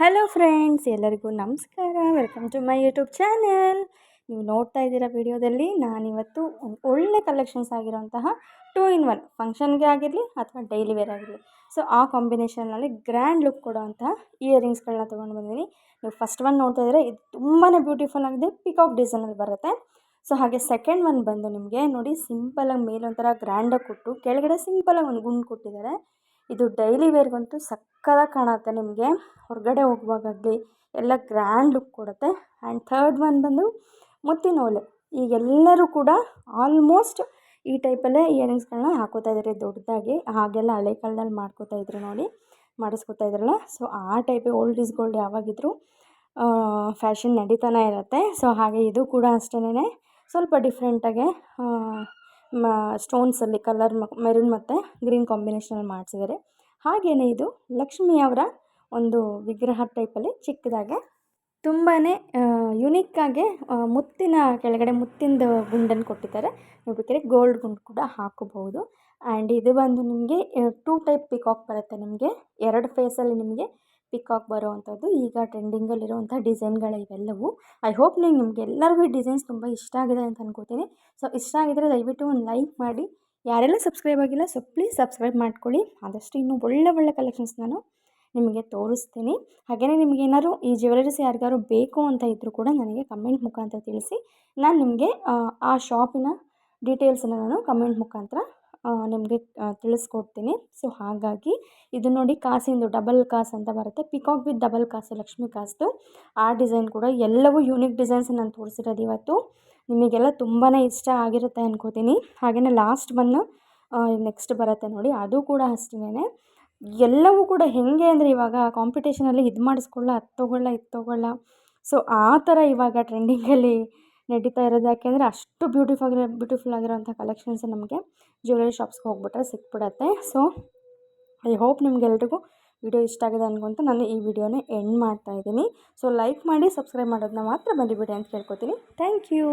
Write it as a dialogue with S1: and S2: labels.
S1: Hello friends ಎಲ್ಲರಿಗೂ ನಮಸ್ಕಾರ. Welcome to my YouTube channel ನೀವು ನೋಡ್ತಾ ಇದ್ದೀರಾ ವಿಡಿಯೋದಲ್ಲಿ, ನಾನಿವತ್ತು ಒಳ್ಳೆ ಕಲೆಕ್ಷನ್ಸ್ ಆಗಿರೋಂತಹ ಟೂ ಇನ್ ಒನ್ ಫಂಕ್ಷನ್ಗೆ ಆಗಿರಲಿ ಅಥವಾ ಡೈಲಿ ವೇರ್ ಆಗಿರಲಿ. ಸೊ ಆ ಕಾಂಬಿನೇಷನ್ನಲ್ಲಿ ಗ್ರ್ಯಾಂಡ್ ಲುಕ್ ಕೊಡೋವಂತಹ ಇಯರಿಂಗ್ಸ್ಗಳನ್ನ ತೊಗೊಂಡು ಬಂದಿದ್ದೀನಿ. ನೀವು ಫಸ್ಟ್ ಒನ್ ನೋಡ್ತಾ ಇದ್ದೀರಾ, ಇದು ತುಂಬಾ ಬ್ಯೂಟಿಫುಲ್ ಆಗಿದೆ ಪಿಕಾಕ್ ಡಿಸೈನಲ್ಲಿ ಬರುತ್ತೆ. ಸೊ ಹಾಗೆ ಸೆಕೆಂಡ್ ಒನ್ ಬಂದು ನಿಮಗೆ ನೋಡಿ ಸಿಂಪಲಾಗಿ ಮೇಲೊಂಥರ ಗ್ರ್ಯಾಂಡಾಗಿ ಕೊಟ್ಟು, ಕೆಳಗಡೆ ಸಿಂಪಲಾಗಿ ಒಂದು ಗುಂಡು ಕೊಟ್ಟಿದ್ದಾರೆ. ಇದು ಡೈಲಿ ವೇರ್ಗಂತೂ ಸಕ್ಕತ್ತಾಗಿ ಕಾಣುತ್ತೆ ನಿಮಗೆ. ಹೊರಗಡೆ ಹೋಗುವಾಗಲಿ ಎಲ್ಲ ಗ್ರ್ಯಾಂಡ್ ಲುಕ್ ಕೊಡುತ್ತೆ. ಆ್ಯಂಡ್ ಥರ್ಡ್ ಒನ್ ಬಂದು ಮುತ್ತಿನ ಓಲೆ ಈಗೆಲ್ಲರೂ ಕೂಡ ಆಲ್ಮೋಸ್ಟ್ ಈ ಟೈಪಲ್ಲೇ ಇಯರಿಂಗ್ಸ್ಗಳನ್ನ ಹಾಕೋತಾ ಇದ್ದಾರೆ. ದೊಡ್ಡದಾಗಿ ಹಾಗೆಲ್ಲ ಹಳೆ ಕಾಲದಲ್ಲಿ ಮಾಡ್ಕೋತಾ ಇದ್ರು ನೋಡಿ. ಮಾಡಿಸ್ಕೊತಾ ಇದ್ರಲ್ಲ. ಸೊ ಆ ಟೈಪೇ ಓಲ್ಡ್ ಈಸ್ ಗೋಲ್ಡ್ ಯಾವಾಗಿದ್ರೂ ಫ್ಯಾಷನ್ ನಡೀತಾನೆ ಇರುತ್ತೆ. ಸೊ ಹಾಗೆ ಇದು ಕೂಡ ಅಷ್ಟೇ ಸ್ವಲ್ಪ ಡಿಫ್ರೆಂಟಾಗೆ ಸ್ಟೋನ್ಸಲ್ಲಿ ಕಲರ್ ಮೆರೂನ್ ಮತ್ತು ಗ್ರೀನ್ ಕಾಂಬಿನೇಷನಲ್ಲಿ ಮಾಡಿಸಿದ್ದಾರೆ. ಹಾಗೆಯೇ ಇದು ಲಕ್ಷ್ಮಿಯವರ ಒಂದು ವಿಗ್ರಹ ಟೈಪಲ್ಲಿ ಚಿಕ್ಕದಾಗೆ ತುಂಬಾ ಆಗಿ ಮುತ್ತಿನ ಕೆಳಗಡೆ ಮುತ್ತಿಂದು ಗುಂಡನ್ನು ಕೊಟ್ಟಿದ್ದಾರೆ. ನೀವು ಗೋಲ್ಡ್ ಗುಂಡು ಕೂಡ ಹಾಕಬಹುದು. ಆ್ಯಂಡ್ ಇದು ಬಂದು ನಿಮಗೆ ಟೂ ಟೈಪ್ ಪಿಕಾಕ್ ಬರುತ್ತೆ ನಿಮಗೆ. ಎರಡು ಫೇಸಲ್ಲಿ ನಿಮಗೆ ಪಿಕಾಕ್ ಬರೋ ಅಂಥದ್ದು ಈಗ ಟ್ರೆಂಡಿಂಗಲ್ಲಿರುವಂಥ ಡಿಸೈನ್ಗಳು ಇವೆಲ್ಲವೂ. ಐ ಹೋಪ್ ನೀವು ನಿಮ್ಗೆ ಎಲ್ಲರಿಗೂ ಈ ಡಿಸೈನ್ಸ್ ತುಂಬ ಇಷ್ಟ ಆಗಿದೆ ಅಂತ ಅನ್ಕೋತೀನಿ. ಸೊ ಇಷ್ಟ ಆಗಿದ್ರೆ ದಯವಿಟ್ಟು ಒಂದು ಲೈಕ್ ಮಾಡಿ. ಯಾರೆಲ್ಲ ಸಬ್ಸ್ಕ್ರೈಬ್ ಆಗಿಲ್ಲ ಸೊ ಪ್ಲೀಸ್ ಸಬ್ಸ್ಕ್ರೈಬ್ ಮಾಡ್ಕೊಳ್ಳಿ. ಆದಷ್ಟು ಇನ್ನೂ ಒಳ್ಳೆ ಒಳ್ಳೆ ಕಲೆಕ್ಷನ್ಸ್ ನಾನು ನಿಮಗೆ ತೋರಿಸ್ತೀನಿ. ಹಾಗೆಯೇ ನಿಮಗೆ ಏನಾದ್ರು ಈ ಜ್ಯುವೆಲರೀಸ್ ಯಾರಿಗಾರು ಬೇಕು ಅಂತ ಇದ್ದರೂ ಕೂಡ ನನಗೆ ಕಮೆಂಟ್ ಮುಖಾಂತರ ತಿಳಿಸಿ. ನಾನು ನಿಮಗೆ, ಆ ಶಾಪಿನ ಡೀಟೇಲ್ಸನ್ನು ನಾನು ಕಮೆಂಟ್ ಮುಖಾಂತರ ನಿಮಗೆ ತಿಳಿಸ್ಕೊಡ್ತೀನಿ. ಸೊ ಹಾಗಾಗಿ ಇದು ನೋಡಿ ಕಾಸಿಂದು, ಡಬಲ್ ಕಾಸ್ ಅಂತ ಬರುತ್ತೆ. ಪಿಕಾಕ್ ವಿತ್ ಡಬಲ್ ಕಾಸು, ಲಕ್ಷ್ಮಿ ಕಾಸ್ದು. ಆ ಡಿಸೈನ್ ಕೂಡ ಎಲ್ಲವೂ ಯೂನಿಕ್ ಡಿಸೈನ್ಸ್ ನಾನು ತೋರಿಸಿರೋದು ಇವತ್ತು. ನಿಮಗೆಲ್ಲ ತುಂಬಾ ಇಷ್ಟ ಆಗಿರುತ್ತೆ ಅನ್ಕೋತೀನಿ. ಹಾಗೆಯೇ ಲಾಸ್ಟ್ ಬಂದು ನೆಕ್ಸ್ಟ್ ಬರುತ್ತೆ ನೋಡಿ. ಅದು ಕೂಡ ಅಷ್ಟೇ ಎಲ್ಲವೂ ಕೂಡ ಹೇಗೆ ಅಂದರೆ ಇವಾಗ ಕಾಂಪಿಟೇಷನಲ್ಲಿ ಇದು ಮಾಡಿಸ್ಕೊಳ್ಳ, ಅದು ತೊಗೊಳ್ಳ, ಇದು ತೊಗೊಳ್ಳ. ಸೊ ಆ ಥರ ಇವಾಗ ಟ್ರೆಂಡಿಂಗಲ್ಲಿ ನಡೀತಾ ಇರೋದು. ಯಾಕೆಂದರೆ ಅಷ್ಟು ಬ್ಯೂಟಿಫುಲ್ ಬ್ಯೂಟಿಫುಲ್ ಆಗಿರೋಂಥ ಕಲೆಕ್ಷನ್ಸ್ ನಮಗೆ ಜ್ಯುವೆಲ್ಲರಿ ಶಾಪ್ಸ್ಗೆ ಹೋಗ್ಬಿಟ್ರೆ ಸಿಕ್ಬಿಡತ್ತೆ. ಸೊ ಐ ಹೋಪ್ ನಿಮ್ಗೆಲ್ರಿಗೂ ವಿಡಿಯೋ ಇಷ್ಟ ಆಗಿದೆ ಅನ್ಕೊಂತ ನಾನು ಈ ವಿಡಿಯೋನ ಎಂಡ್ ಮಾಡ್ತಾ ಇದ್ದೀನಿ. ಸೊ ಲೈಕ್ ಮಾಡಿ ಸಬ್ಸ್ಕ್ರೈಬ್ ಮಾಡೋದನ್ನ ಮಾತ್ರ ಬಂದುಬಿಡಿ ಅಂತ ಕೇಳ್ಕೊತೀನಿ. Thank you